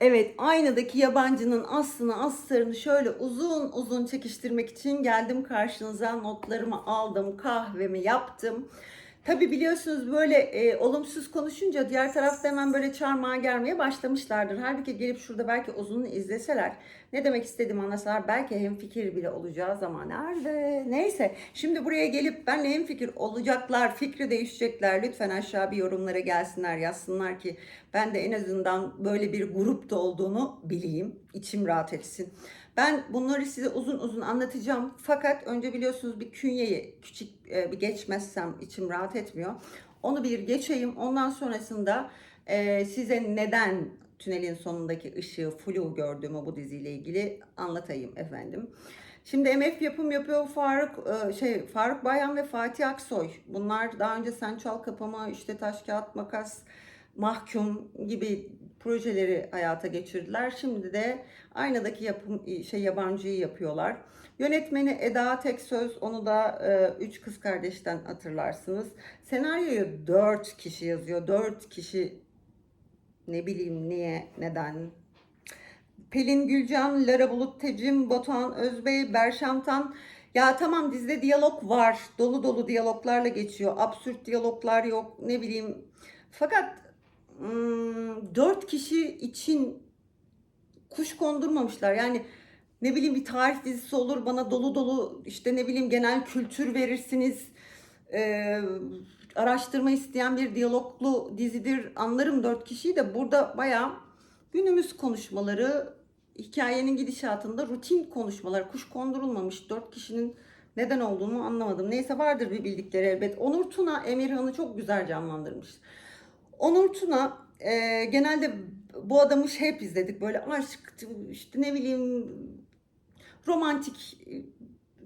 Evet, aynadaki yabancının aslını astarını şöyle uzun uzun çekiştirmek için geldim karşınıza. Notlarımı aldım, kahvemi yaptım. Tabi biliyorsunuz böyle e, olumsuz konuşunca diğer tarafta hemen böyle çarmıha gelmeye başlamışlardır. Halbuki gelip şurada belki uzun izleseler ne demek istediğimi anlasalar belki hem fikir bile olacağız ama nerede? Neyse şimdi buraya gelip benle hem fikir olacaklar, fikri değişecekler. Lütfen aşağı bir yorumlara gelsinler yazsınlar ki ben de en azından böyle bir grupta olduğunu bileyim. içim rahat etsin. Ben bunları size uzun uzun anlatacağım. Fakat önce biliyorsunuz bir künyeyi küçük e, bir geçmezsem içim rahat etmiyor. Onu bir geçeyim. Ondan sonrasında e, size neden tünelin sonundaki ışığı flu gördüğümü bu diziyle ilgili anlatayım efendim. Şimdi MF yapım yapıyor Faruk e, şey Faruk Bayhan ve Fatih Aksoy. Bunlar daha önce Sen Çal Kapama, işte Taş Kağıt Makas, Mahkum gibi projeleri hayata geçirdiler. Şimdi de aynadaki yapım şey yabancıyı yapıyorlar. Yönetmeni Eda Teksöz, onu da e, üç kız kardeşten hatırlarsınız. Senaryoyu dört kişi yazıyor. Dört kişi ne bileyim niye, neden. Pelin Gülcan, Lara Bulut Tecim, Batuhan Özbey, Berşantan. Ya tamam dizide diyalog var. Dolu dolu diyaloglarla geçiyor. Absürt diyaloglar yok. Ne bileyim. Fakat dört kişi için kuş kondurmamışlar. Yani ne bileyim bir tarih dizisi olur bana dolu dolu işte ne bileyim genel kültür verirsiniz. Ee, araştırma isteyen bir diyaloglu dizidir. Anlarım dört kişiyi de burada bayağı günümüz konuşmaları hikayenin gidişatında rutin konuşmalar kuş kondurulmamış dört kişinin neden olduğunu anlamadım. Neyse vardır bir bildikleri elbet. Onur Tuna Emirhan'ı çok güzel canlandırmış. Onur Tuna e, genelde bu adamı şey hep izledik böyle aşk işte ne bileyim romantik e,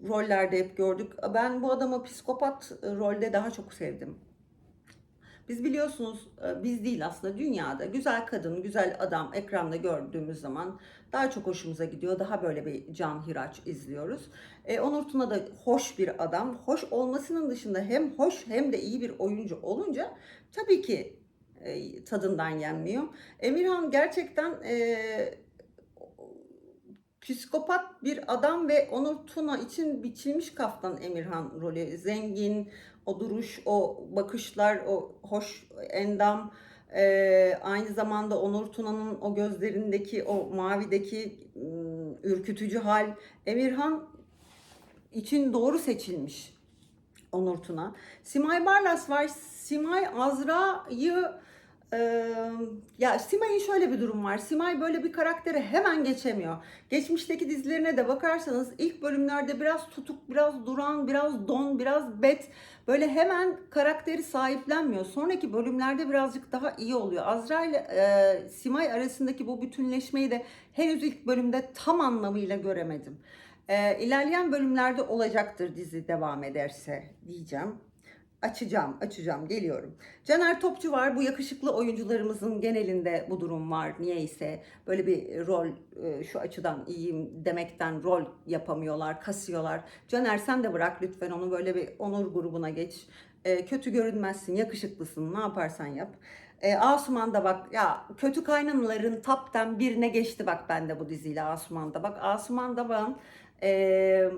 rollerde hep gördük. Ben bu adamı psikopat e, rolde daha çok sevdim. Biz biliyorsunuz e, biz değil aslında dünyada güzel kadın, güzel adam ekranda gördüğümüz zaman daha çok hoşumuza gidiyor. Daha böyle bir can hiraç izliyoruz. E, Onur Tuna da hoş bir adam. Hoş olmasının dışında hem hoş hem de iyi bir oyuncu olunca tabii ki e, tadından yenmiyor. Emirhan gerçekten e, psikopat bir adam ve Onur Tuna için biçilmiş kaftan Emirhan rolü. Zengin, o duruş, o bakışlar, o hoş endam, e, aynı zamanda Onur Tuna'nın o gözlerindeki, o mavideki ım, ürkütücü hal. Emirhan için doğru seçilmiş Onur Tuna. Simay Barlas var. Simay Azra'yı ee, ya Simay'ın şöyle bir durum var. Simay böyle bir karaktere hemen geçemiyor. Geçmişteki dizilerine de bakarsanız ilk bölümlerde biraz tutuk, biraz duran, biraz don, biraz bet. Böyle hemen karakteri sahiplenmiyor. Sonraki bölümlerde birazcık daha iyi oluyor. Azra ile e, Simay arasındaki bu bütünleşmeyi de henüz ilk bölümde tam anlamıyla göremedim. E, ilerleyen bölümlerde olacaktır dizi devam ederse diyeceğim açacağım, açacağım, geliyorum. Caner Topçu var. Bu yakışıklı oyuncularımızın genelinde bu durum var. Niyeyse böyle bir rol e, şu açıdan iyiyim demekten rol yapamıyorlar, kasıyorlar. Caner sen de bırak lütfen onu böyle bir onur grubuna geç. E, kötü görünmezsin, yakışıklısın, ne yaparsan yap. E, Asuman da bak ya kötü kaynanaların tapten birine geçti bak ben de bu diziyle Asuman da bak Asuman da ben e,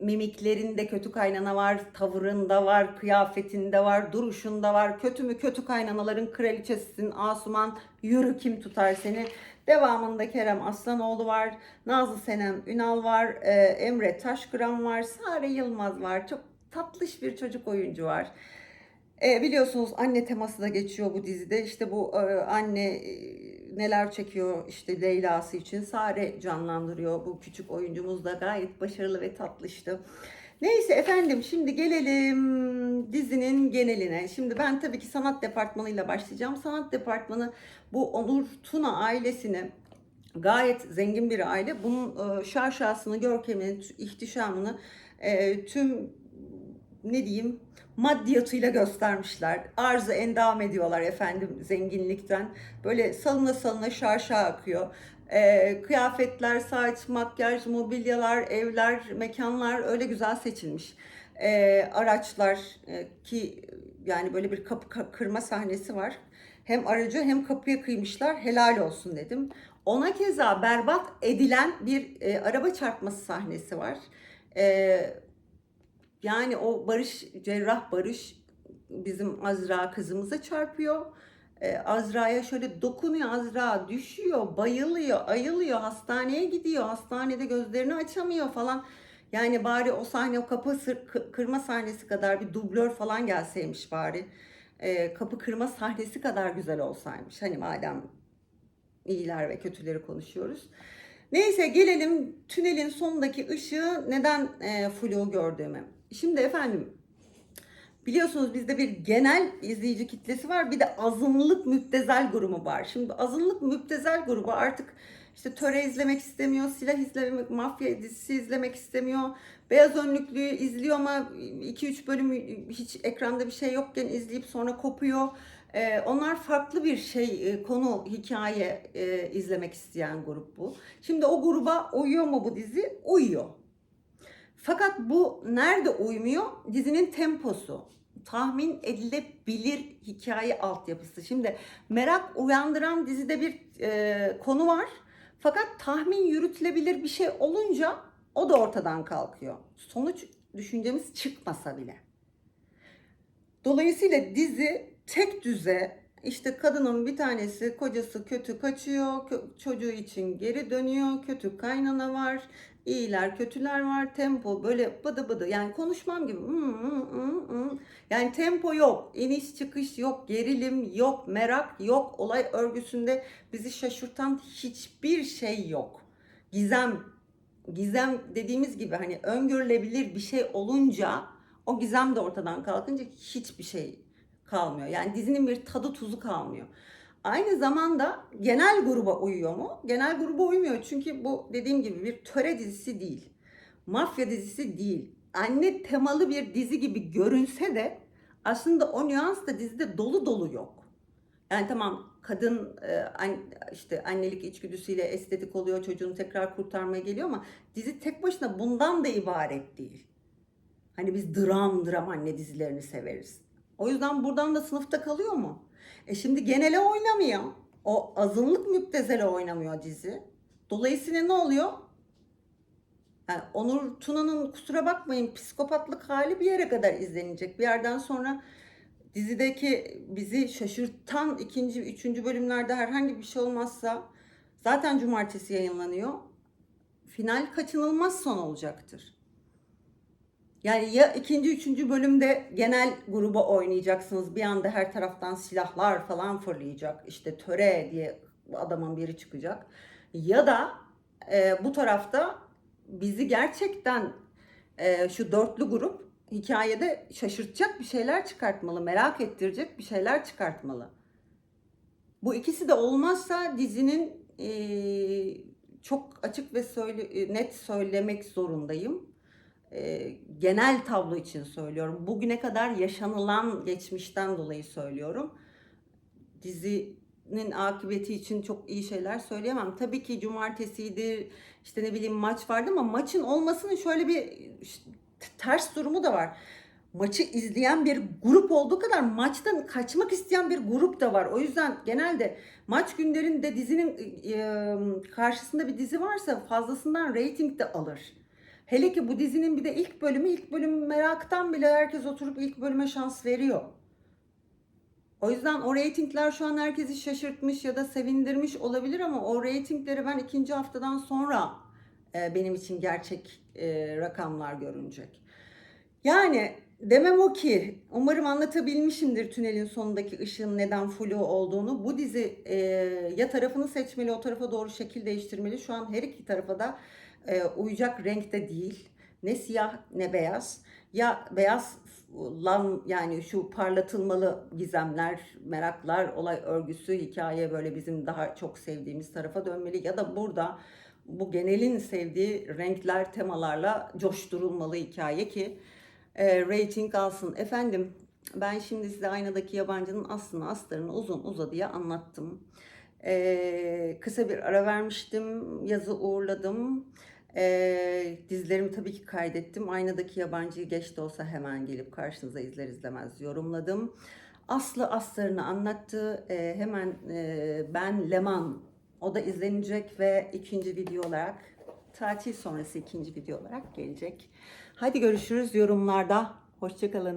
mimiklerinde kötü kaynana var, tavırında var, kıyafetinde var, duruşunda var. Kötü mü kötü kaynanaların kraliçesisin Asuman yürü kim tutar seni. Devamında Kerem Aslanoğlu var, Nazlı Senem Ünal var, e, Emre Taşkıran var, Sare Yılmaz var. Çok tatlış bir çocuk oyuncu var. E, biliyorsunuz anne teması da geçiyor bu dizide. İşte bu e, anne e, neler çekiyor işte Leyla'sı için. Sare canlandırıyor bu küçük oyuncumuz da gayet başarılı ve tatlıştı. Neyse efendim şimdi gelelim dizinin geneline. Şimdi ben tabii ki sanat departmanıyla başlayacağım. Sanat departmanı bu Onur Tuna ailesini gayet zengin bir aile. Bunun e, şaşasını, görkemini, ihtişamını e, tüm ne diyeyim maddiyatıyla göstermişler. Arzı endam ediyorlar efendim zenginlikten. Böyle salına salına şarşa akıyor. Ee, kıyafetler, saç, makyaj, mobilyalar, evler, mekanlar öyle güzel seçilmiş. Ee, araçlar e, ki yani böyle bir kapı kırma sahnesi var. Hem aracı hem kapıya kıymışlar. Helal olsun dedim. Ona keza berbat edilen bir e, araba çarpması sahnesi var. E, yani o Barış, Cerrah Barış bizim Azra kızımıza çarpıyor. E, Azra'ya şöyle dokunuyor, Azra düşüyor, bayılıyor, ayılıyor, hastaneye gidiyor, hastanede gözlerini açamıyor falan. Yani bari o sahne, o kapı sır- kı- kırma sahnesi kadar bir dublör falan gelseymiş bari. E, kapı kırma sahnesi kadar güzel olsaymış. Hani madem iyiler ve kötüleri konuşuyoruz. Neyse gelelim tünelin sonundaki ışığı neden e, flu gördüğüme. Şimdi efendim biliyorsunuz bizde bir genel izleyici kitlesi var bir de azınlık müptezel grubu var. Şimdi azınlık müptezel grubu artık işte töre izlemek istemiyor, silah izlemek, mafya dizisi izlemek istemiyor. Beyaz önlüklüyü izliyor ama 2-3 bölüm hiç ekranda bir şey yokken izleyip sonra kopuyor. Ee, onlar farklı bir şey, e, konu, hikaye e, izlemek isteyen grup bu. Şimdi o gruba uyuyor mu bu dizi? Uyuyor. Fakat bu nerede uymuyor? Dizinin temposu. Tahmin edilebilir hikaye altyapısı. Şimdi merak uyandıran dizide bir e, konu var. Fakat tahmin yürütülebilir bir şey olunca o da ortadan kalkıyor. Sonuç düşüncemiz çıkmasa bile. Dolayısıyla dizi tek düze işte kadının bir tanesi kocası kötü kaçıyor, çocuğu için geri dönüyor, kötü kaynana var, iyiler kötüler var, tempo böyle bıdı bıdı yani konuşmam gibi yani tempo yok, iniş çıkış yok, gerilim yok, merak yok, olay örgüsünde bizi şaşırtan hiçbir şey yok. Gizem, gizem dediğimiz gibi hani öngörülebilir bir şey olunca o gizem de ortadan kalkınca hiçbir şey kalmıyor. Yani dizinin bir tadı tuzu kalmıyor. Aynı zamanda genel gruba uyuyor mu? Genel gruba uymuyor çünkü bu dediğim gibi bir töre dizisi değil. Mafya dizisi değil. Anne temalı bir dizi gibi görünse de aslında o nüans da dizide dolu dolu yok. Yani tamam kadın e, işte annelik içgüdüsüyle estetik oluyor, çocuğunu tekrar kurtarmaya geliyor ama dizi tek başına bundan da ibaret değil. Hani biz dram dram anne dizilerini severiz. O yüzden buradan da sınıfta kalıyor mu? E şimdi genele oynamıyor. O azınlık müptezele oynamıyor dizi. Dolayısıyla ne oluyor? Yani Onur Tuna'nın kusura bakmayın psikopatlık hali bir yere kadar izlenecek. Bir yerden sonra dizideki bizi şaşırtan ikinci, üçüncü bölümlerde herhangi bir şey olmazsa zaten cumartesi yayınlanıyor. Final kaçınılmaz son olacaktır. Yani ya ikinci, üçüncü bölümde genel gruba oynayacaksınız. Bir anda her taraftan silahlar falan fırlayacak. İşte töre diye adamın biri çıkacak. Ya da e, bu tarafta bizi gerçekten e, şu dörtlü grup hikayede şaşırtacak bir şeyler çıkartmalı. Merak ettirecek bir şeyler çıkartmalı. Bu ikisi de olmazsa dizinin e, çok açık ve söyle, net söylemek zorundayım e, genel tablo için söylüyorum. Bugüne kadar yaşanılan geçmişten dolayı söylüyorum. Dizinin akıbeti için çok iyi şeyler söyleyemem. Tabii ki cumartesiydi, işte ne bileyim maç vardı ama maçın olmasının şöyle bir ters durumu da var. Maçı izleyen bir grup olduğu kadar maçtan kaçmak isteyen bir grup da var. O yüzden genelde maç günlerinde dizinin e, karşısında bir dizi varsa fazlasından reyting de alır. Hele ki bu dizinin bir de ilk bölümü, ilk bölüm meraktan bile herkes oturup ilk bölüme şans veriyor. O yüzden o reytingler şu an herkesi şaşırtmış ya da sevindirmiş olabilir ama o reytingleri ben ikinci haftadan sonra e, benim için gerçek e, rakamlar görünecek. Yani demem o ki umarım anlatabilmişimdir tünelin sonundaki ışığın neden flu olduğunu. Bu dizi e, ya tarafını seçmeli o tarafa doğru şekil değiştirmeli. Şu an her iki tarafa da e, uyacak renkte değil. Ne siyah ne beyaz. Ya beyaz lan yani şu parlatılmalı gizemler, meraklar, olay örgüsü, hikaye böyle bizim daha çok sevdiğimiz tarafa dönmeli ya da burada bu genelin sevdiği renkler, temalarla coşturulmalı hikaye ki e, rating alsın. Efendim ben şimdi size aynadaki yabancının aslını astarını uzun uzadıya anlattım. E, kısa bir ara vermiştim. Yazı uğurladım. E, dizilerimi tabii ki kaydettim. Aynadaki yabancıyı geç de olsa hemen gelip karşınıza izler izlemez yorumladım. Aslı aslarını anlattı. E, hemen e, ben Leman O da izlenecek ve ikinci video olarak tatil sonrası ikinci video olarak gelecek. Hadi görüşürüz yorumlarda. Hoşçakalın.